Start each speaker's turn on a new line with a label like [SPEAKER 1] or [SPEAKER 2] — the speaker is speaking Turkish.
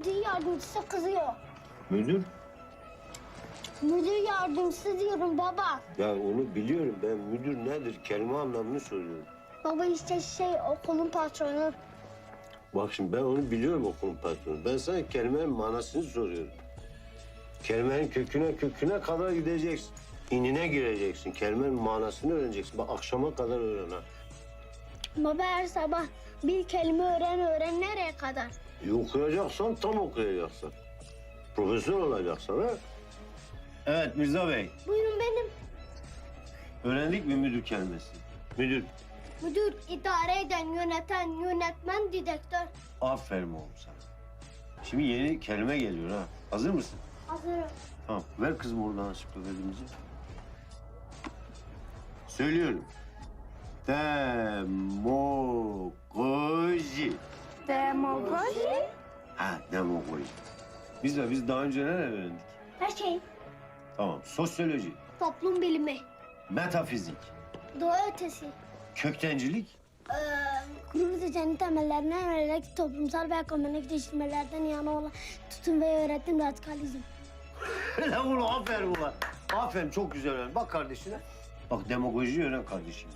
[SPEAKER 1] müdür yardımcısı kızıyor.
[SPEAKER 2] Müdür?
[SPEAKER 1] Müdür yardımcısı diyorum baba.
[SPEAKER 2] Ya onu biliyorum ben müdür nedir kelime anlamını soruyorum.
[SPEAKER 1] Baba işte şey okulun patronu.
[SPEAKER 2] Bak şimdi ben onu biliyorum okulun patronu. Ben sana kelimenin manasını soruyorum. Kelimenin köküne köküne kadar gideceksin. İnine gireceksin. Kelimenin manasını öğreneceksin. Bak akşama kadar öğren ha.
[SPEAKER 1] Baba her sabah bir kelime öğren öğren nereye kadar?
[SPEAKER 2] Okuyacaksan tam okuyacaksın. Profesör olacaksın ha. Evet Mirza Bey.
[SPEAKER 1] Buyurun benim.
[SPEAKER 2] Öğrendik mi müdür kelimesi? Müdür.
[SPEAKER 1] Müdür, idare eden, yöneten, yönetmen, direktör.
[SPEAKER 2] Aferin oğlum sana. Şimdi yeni kelime geliyor ha. Hazır mısın?
[SPEAKER 1] Hazırım.
[SPEAKER 2] Tamam. Ver kızım oradan ansiklopedimizi. Söylüyorum. Demagoji.
[SPEAKER 1] Demagoji?
[SPEAKER 2] Ha demagoji. Biz de biz daha önce neler öğrendik?
[SPEAKER 1] Her şey.
[SPEAKER 2] Tamam. Sosyoloji,
[SPEAKER 1] Toplum bilimi,
[SPEAKER 2] metafizik,
[SPEAKER 1] doğa ötesi,
[SPEAKER 2] köktencilik,
[SPEAKER 1] Ee, kurulu düzenin temellerine yönelik toplumsal ve ekonomik değiştirmelerden yana olan tutum ve öğretim radikalizm.
[SPEAKER 2] Lan ulan aferin ulan. Aferin çok güzel öğren. Bak kardeşine. Bak demagoji öğren kardeşim.